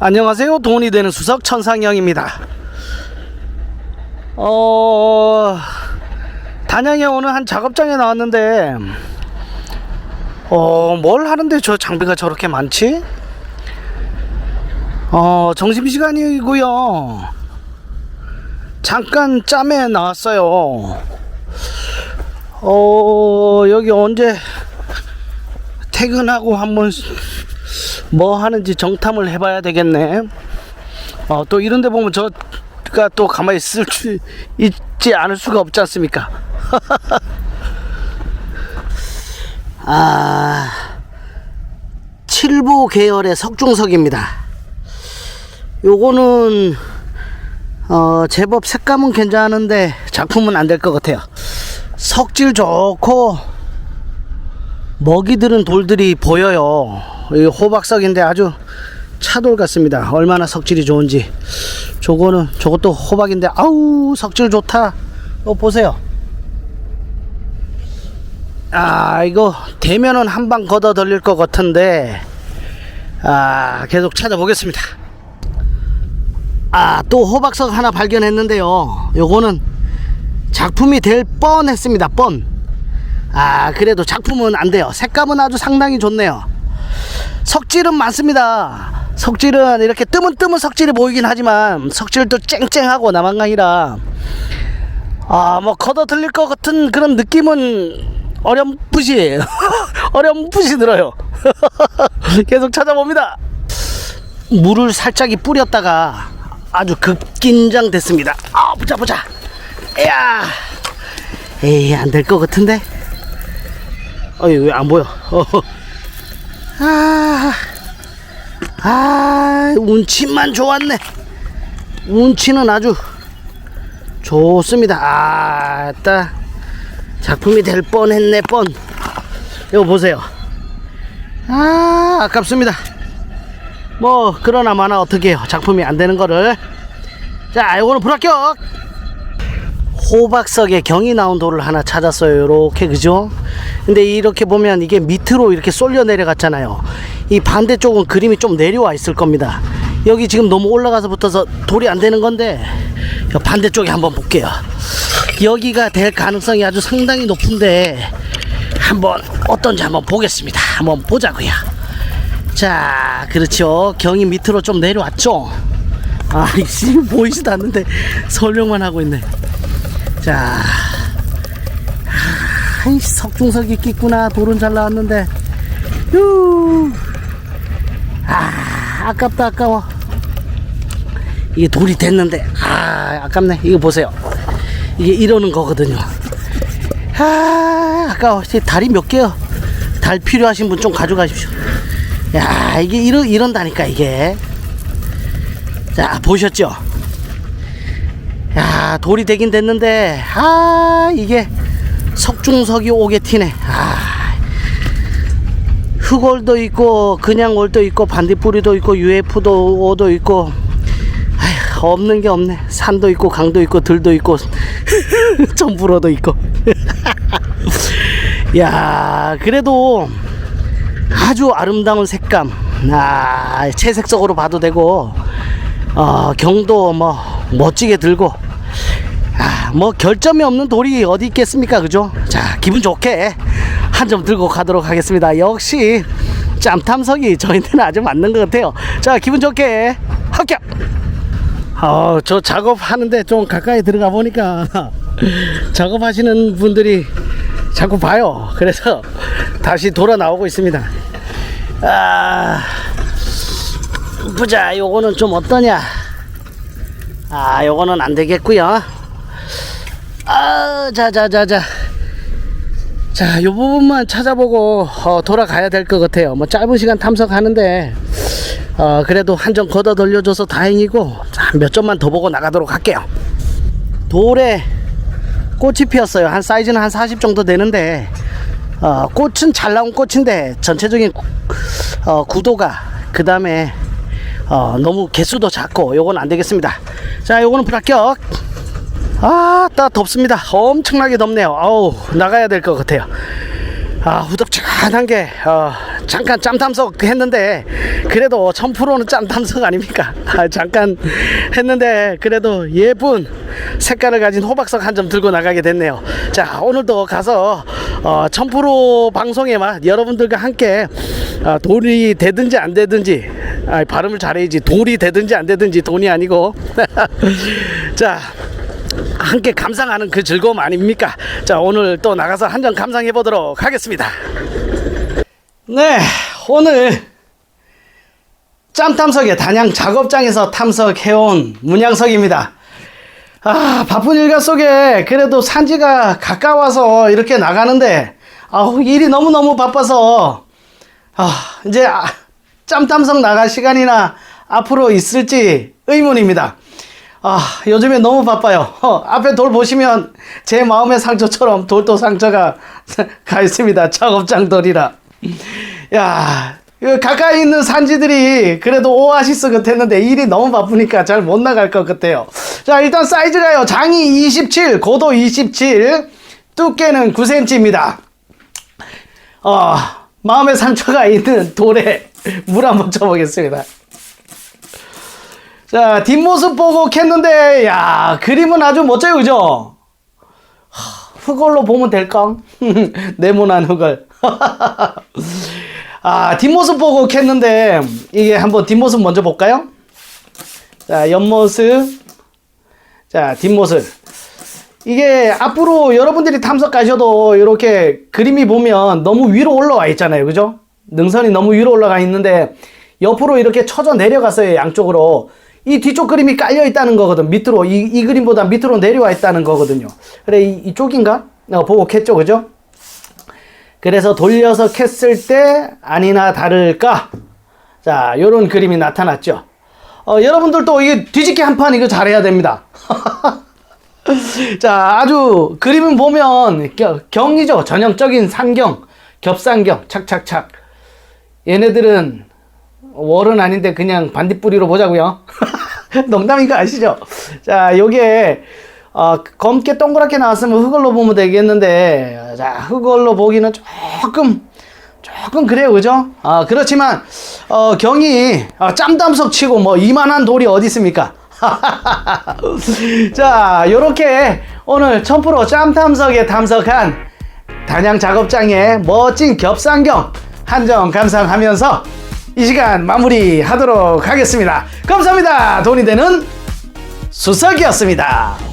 안녕하세요. 돈이 되는 수석 천상영입니다. 어, 단양에 오늘 한 작업장에 나왔는데, 어, 뭘 하는데 저 장비가 저렇게 많지? 어, 점심시간이고요. 잠깐 짬에 나왔어요. 어, 여기 언제 퇴근하고 한번 뭐 하는지 정탐을 해봐야 되겠네. 어, 또 이런 데 보면 저가 또 가만히 있을 수 있지 않을 수가 없지 않습니까? 아, 칠보 계열의 석중석입니다. 요거는 어, 제법 색감은 괜찮은데 작품은 안 될 것 같아요. 석질 좋고 먹이 들은 돌들이 보여요. 이 호박석인데 아주 차돌 같습니다. 얼마나 석질이 좋은지. 저거는 저것도 호박인데 아우 석질 좋다. 어 보세요. 아 이거 대면은 한 방 걷어 들릴 것 같은데 아 계속 찾아보겠습니다. 아 또 호박석 하나 발견했는데요. 요거는 작품이 될 뻔했습니다. 뻔. 아 그래도 작품은 안 돼요. 색감은 아주 상당히 좋네요. 석질은 많습니다. 석질은 이렇게 뜨문뜨문 석질이 보이긴 하지만 석질도 쨍쨍하고 남한강이라 아 뭐 걷어 들릴 것 같은 그런 느낌은 어렴풋이 어렴풋이 들어요. 계속 찾아봅니다. 물을 살짝이 뿌렸다가 아주 급긴장 됐습니다. 아 보자 보자. 야, 에이 안 될 것 같은데. 어이 왜안 보여? 어. 아, 아 운치만 좋았네. 운치는 아주 좋습니다. 아, 따 작품이 될 뻔했네 뻔. 이거 보세요. 아 아깝습니다. 뭐 그러나 마나 어떻게 해요? 작품이 안 되는 거를. 자, 이거는 불합격. 호박석에 경이 나온 돌을 하나 찾았어요. 이렇게 그죠? 근데 이렇게 보면 이게 밑으로 이렇게 쏠려 내려갔잖아요. 이 반대쪽은 그림이 좀 내려와 있을 겁니다. 여기 지금 너무 올라가서 붙어서 돌이 안 되는 건데 요 반대쪽에 한번 볼게요. 여기가 될 가능성이 아주 상당히 높은데 한번 어떤지 한번 보겠습니다. 한번 보자고요. 자, 그렇죠. 경이 밑으로 좀 내려왔죠. 아, 이씨 보이지도 않는데 설명만 하고 있네. 자, 아, 석중석이 있겠구나. 돌은 잘 나왔는데. 휴. 아, 아깝다, 아까워. 이게 돌이 됐는데, 아, 아깝네. 이거 보세요. 이게 이러는 거거든요. 아, 아까워. 다리 몇 개요? 달 필요하신 분 좀 가져가십시오. 야, 이게 이러, 이런다니까, 이게. 자, 보셨죠? 야 돌이 되긴 됐는데 아 이게 석중석이 오게 튀네. 아 흑월도 있고 그냥 월도 있고 반딧불이도 있고 UF도 있고 아휴 없는 게 없네. 산도 있고 강도 있고 들도 있고 점불어도 있고. 야 그래도 아주 아름다운 색감. 아 채색적으로 봐도 되고 어, 경도 뭐 멋지게 들고. 아, 뭐 결점이 없는 돌이 어디 있겠습니까? 그죠? 자 기분 좋게 한 점 들고 가도록 하겠습니다. 역시 짬탐석이 저희한테는 아주 맞는 것 같아요. 자 기분 좋게 합격! 어, 저 작업하는데 좀 가까이 들어가 보니까 작업하시는 분들이 자꾸 봐요. 그래서 다시 돌아 나오고 있습니다. 아 보자 요거는 좀 어떠냐 아 요거는 안 되겠고요. 아 자자자자. 자 요 부분만 찾아보고 어, 돌아가야 될 것 같아요. 뭐 짧은 시간 탐색하는데 어, 그래도 한 점 걷어 돌려줘서 다행이고 자, 몇 점만 더 보고 나가도록 할게요. 돌에 꽃이 피었어요. 한 사이즈는 한 40 정도 되는데 어, 꽃은 잘 나온 꽃인데 전체적인 구- 어, 구도가 그 다음에 어, 너무 개수도 작고 요건 안 되겠습니다. 자 요거는 불합격. 아따 덥습니다. 엄청나게 덥네요. 아우 나가야 될 것 같아요. 아, 후덥지근한 게, 어, 잠깐 짬 탐석 했는데, 그래도 1000%는 짬 탐석 아닙니까? 아, 잠깐 했는데, 그래도 예쁜 색깔을 가진 호박석 한 점 들고 나가게 됐네요. 자, 오늘도 가서, 어, 1000% 방송에만 여러분들과 함께, 아, 돌이 되든지 안 되든지, 아, 발음을 잘해야지. 돌이 되든지 안 되든지 돈이 아니고. 자, 함께 감상하는 그 즐거움 아닙니까? 자, 오늘 또 나가서 한 점 감상해 보도록 하겠습니다. 네, 오늘 짬 탐석의 단양 작업장에서 탐석해온 문양석입니다. 아, 바쁜 일과 속에 그래도 산지가 가까워서 이렇게 나가는데, 아우, 일이 너무너무 바빠서, 아, 이제 아, 짬 탐석 나갈 시간이나 앞으로 있을지 의문입니다. 아, 요즘에 너무 바빠요. 어, 앞에 돌 보시면 제 마음의 상처처럼 돌도 상처가 가 있습니다. 작업장 돌이라. 야, 그 가까이 있는 산지들이 그래도 오아시스 같았는데 일이 너무 바쁘니까 잘 못 나갈 것 같아요. 자, 일단 사이즈가요. 장이 27, 고도 27, 두께는 9cm입니다. 어, 마음의 상처가 있는 돌에 물 한번 쳐보겠습니다. 자, 뒷모습 보고 캤는데, 야, 그림은 아주 멋져요, 그죠? 하, 흑얼로 보면 될까? 네모난 흑얼. 아, 뒷모습 보고 캤는데, 이게 한번 뒷모습 먼저 볼까요? 자, 옆모습. 자, 뒷모습. 이게 앞으로 여러분들이 탐석 가셔도 이렇게 그림이 보면 너무 위로 올라와 있잖아요. 그죠? 능선이 너무 위로 올라가 있는데 옆으로 이렇게 쳐져 내려갔어요. 양쪽으로. 이 뒤쪽 그림이 깔려 있다는 거거든. 밑으로. 이, 이 그림보다 밑으로 내려와 있다는 거거든요. 그래, 이, 이쪽인가? 어, 보고 캤죠. 그죠? 그래서 돌려서 캤을 때 아니나 다를까? 자, 요런 그림이 나타났죠. 어, 여러분들도 이게 뒤집기 한 판 이거 잘해야 됩니다. 자, 아주 그림을 보면 겨- 경이죠. 전형적인 산경, 겹산경, 착착착. 얘네들은 월은 아닌데 그냥 반딧불이로 보자고요. 농담인 거 아시죠? 자, 요게 어, 검게 동그랗게 나왔으면 흑얼로 보면 되겠는데 자, 흑얼로 보기는 조금 조금 그래요, 그죠? 아, 그렇지만 어, 경이 어, 짬담석 치고 뭐 이만한 돌이 어디 있습니까? 자, 요렇게 오늘 1000% 짬탐석에 탐석한 단양 작업장의 멋진 겹상경 한점 감상하면서 이 시간 마무리 하도록 하겠습니다. 감사합니다. 돈이 되는 수석이었습니다.